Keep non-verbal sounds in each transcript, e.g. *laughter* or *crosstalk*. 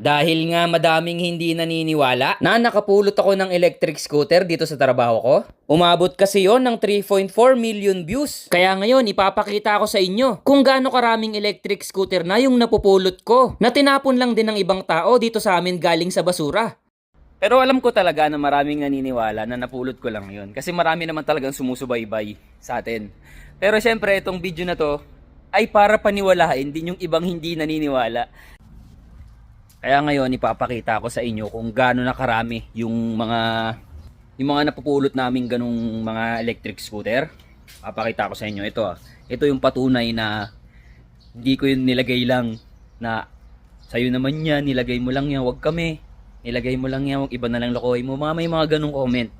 Dahil nga madaming hindi naniniwala na nakapulot ako ng electric scooter dito sa trabaho ko. Umabot kasi yon ng 3.4 million views. Kaya ngayon ipapakita ko sa inyo kung gaano karaming electric scooter na yung napupulot ko na tinapon lang din ng ibang tao dito sa amin galing sa basura. Pero alam ko talaga na maraming naniniwala na napulot ko lang yon kasi marami naman talagang sumusubaybay sa atin. Pero syempre itong video na to ay para paniwalain din yung ibang hindi naniniwala. Kaya ngayon ipapakita ko sa inyo kung gaano na karami yung mga yung mga napupulot namin ganung mga electric scooter. Papakita ko sa inyo ito. ah. Ito yung patunay na hindi ko yun nilagay lang na sa'yo naman yan, nilagay mo lang yan, wag kami. Nilagay mo lang yan, wag iba na lang lokohin mo. Mga may mga ganung comment.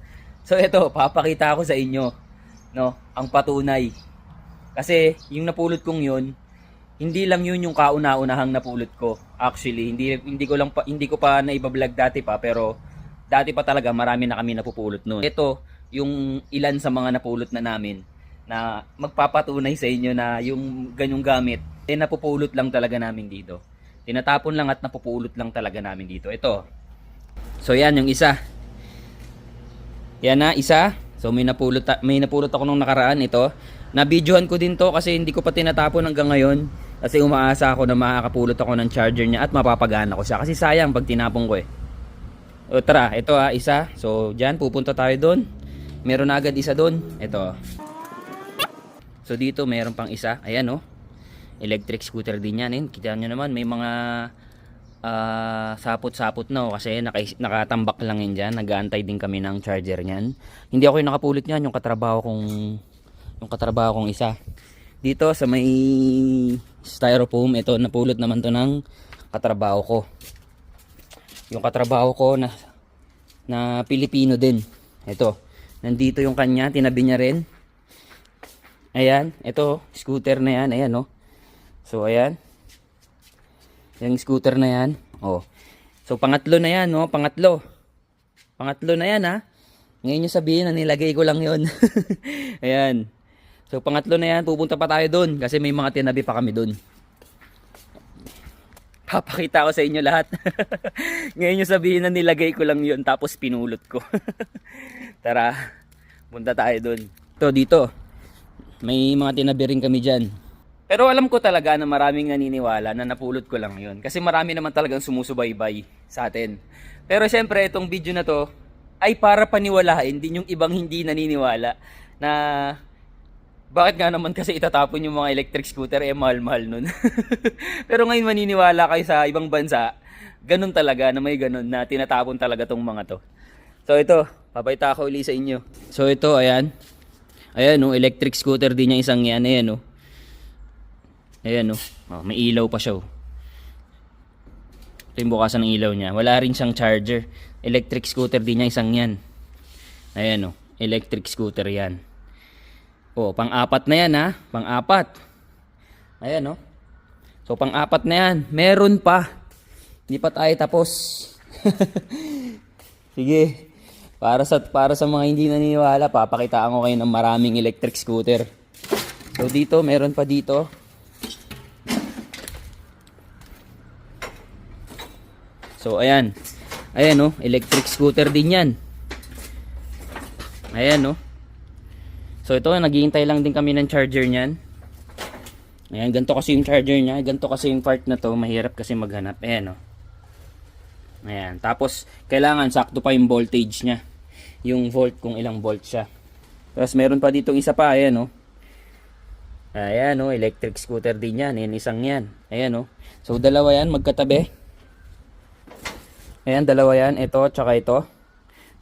So ito, papakita ko sa inyo no, ang patunay. Kasi yung napulot kong yun, hindi lang yun yung kauna-unahang napulot ko. Actually, hindi hindi ko lang pa, hindi ko pa naiba-vlog dati pa pero dati pa talaga marami na kami napupulot noon. Ito yung ilan sa mga napulot na namin na magpapatunay sa inyo na yung ganyong gamit eh napupulot lang talaga namin dito. Tinatapon lang at napupulot lang talaga namin dito. Ito. So yan yung isa. Yan na isa. So may napulot may napulot ako nung nakaraan ito. Na-videohan ko din to kasi hindi ko pa tinatapon hanggang ngayon. Kasi umaasa ako na makakapulot ako ng charger niya at mapapagana ko siya. Kasi sayang pag tinapon ko eh. O tara, ito ah, isa. So dyan, pupunta tayo doon. Meron na agad isa doon. Ito. So dito meron pang isa. Ayan oh. Electric scooter din yan. Eh. Kita nyo naman, may mga ah, sapot-sapot na oh, kasi naka, nakatambak lang yun dyan. Nag-aantay din kami ng charger niyan. Hindi ako yung nakapulot niyan, yung katrabaho kong yung katrabaho kong isa. Dito sa may styrofoam, ito napulot naman to ng katrabaho ko. Yung katrabaho ko na na Pilipino din. Ito. Nandito yung kanya, tinabi niya rin. Ayan, ito, scooter na yan, ayan oh. So ayan. Yung scooter na yan. Oh. So pangatlo na yan, no? Pangatlo. Pangatlo na yan, ha? Ngayon yung sabihin na nilagay ko lang yon. *laughs* ayan. So pangatlo na yan, pupunta pa tayo doon kasi may mga tinabi pa kami doon. Papakita ko sa inyo lahat. *laughs* Ngayon yung sabihin na nilagay ko lang yun tapos pinulot ko. *laughs* Tara, punta tayo doon. Ito dito, may mga tinabi rin kami dyan. Pero alam ko talaga na maraming naniniwala na napulot ko lang yun. Kasi marami naman talagang sumusubaybay sa atin. Pero syempre, itong video na to ay para paniwalain din yung ibang hindi naniniwala na bakit nga naman kasi itatapon yung mga electric scooter eh mahal-mahal nun. *laughs* Pero ngayon maniniwala kayo sa ibang bansa, ganun talaga na may ganun na tinatapon talaga tong mga to. So ito, papayta ko uli sa inyo. So ito, ayan. Ayan oh, electric scooter din niya isang yan. Ayan oh. Ayan oh. oh may ilaw pa siya oh. Ito yung bukasan ng ilaw niya. Wala rin siyang charger. Electric scooter din niya isang yan. Ayan oh. Electric scooter yan. Oh, pang-apat na yan ha. Pang-apat. Ayan oh. So pang-apat na yan. Meron pa. Hindi pa tayo tapos. *laughs* Sige. Para sa para sa mga hindi naniniwala, papakitaan ko kayo ng maraming electric scooter. So dito, meron pa dito. So ayan. Ayan oh, electric scooter din 'yan. Ayan oh. So ito, naghihintay lang din kami ng charger niyan. Ayan, ganito kasi yung charger niya. Ganito kasi yung part na to. Mahirap kasi maghanap. Ayan, oh. Ayan. Tapos, kailangan sakto pa yung voltage niya. Yung volt kung ilang volt siya. Tapos, meron pa dito isa pa. Ayan, oh. Ayan, oh. Electric scooter din yan. Ayan, isang yan. Ayan, oh. So, dalawa yan. Magkatabi. Ayan, dalawa yan. Ito, tsaka ito.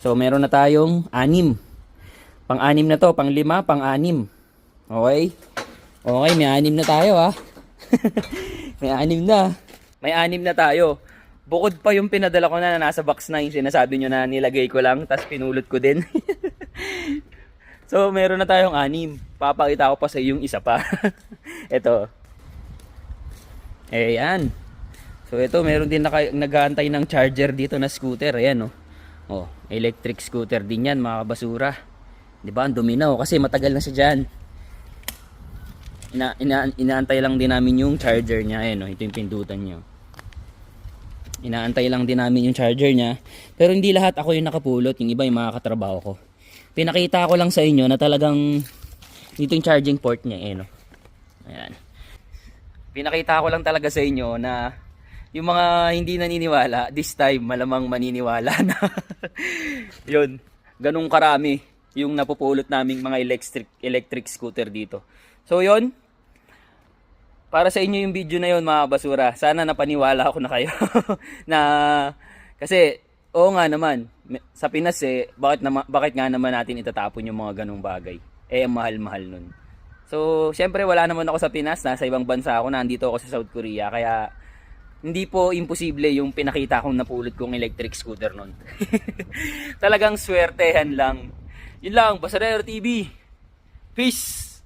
So, meron na tayong anim. Pang-anim na to, pang-lima, pang-anim. Okay? Okay, may anim na tayo ha. *laughs* may anim na. May anim na tayo. Bukod pa yung pinadala ko na, na nasa box na yung sinasabi nyo na nilagay ko lang, tapos pinulot ko din. *laughs* so, meron na tayong anim. Papakita ko pa sa yung isa pa. *laughs* ito. Ayan. So, ito, meron din naka, nag-aantay ng charger dito na scooter. Ayan, oh. Oh, electric scooter din yan, mga basura. Di ba? Ang dumi na, oh, kasi matagal na siya dyan. Ina, ina, inaantay lang din namin yung charger niya. Ayan, oh, ito yung pindutan niya. Inaantay lang din namin yung charger niya. Pero hindi lahat ako yung nakapulot. Yung iba yung mga katrabaho ko. Pinakita ko lang sa inyo na talagang dito yung charging port niya. Eh, no? Ayan. Pinakita ko lang talaga sa inyo na yung mga hindi naniniwala, this time malamang maniniwala *laughs* na. Yun. Ganong karami yung napupulot naming mga electric electric scooter dito. So yun, para sa inyo yung video na yun mga basura. Sana napaniwala ako na kayo. *laughs* na kasi oo nga naman sa Pinas eh bakit nama, bakit nga naman natin itatapon yung mga ganung bagay? Eh mahal-mahal nun. So, syempre wala naman ako sa Pinas, nasa ibang bansa ako, nandito ako sa South Korea kaya hindi po imposible yung pinakita kong napulot kong electric scooter nun. *laughs* Talagang swertehan lang. Yun lang, Basadero TV. Peace!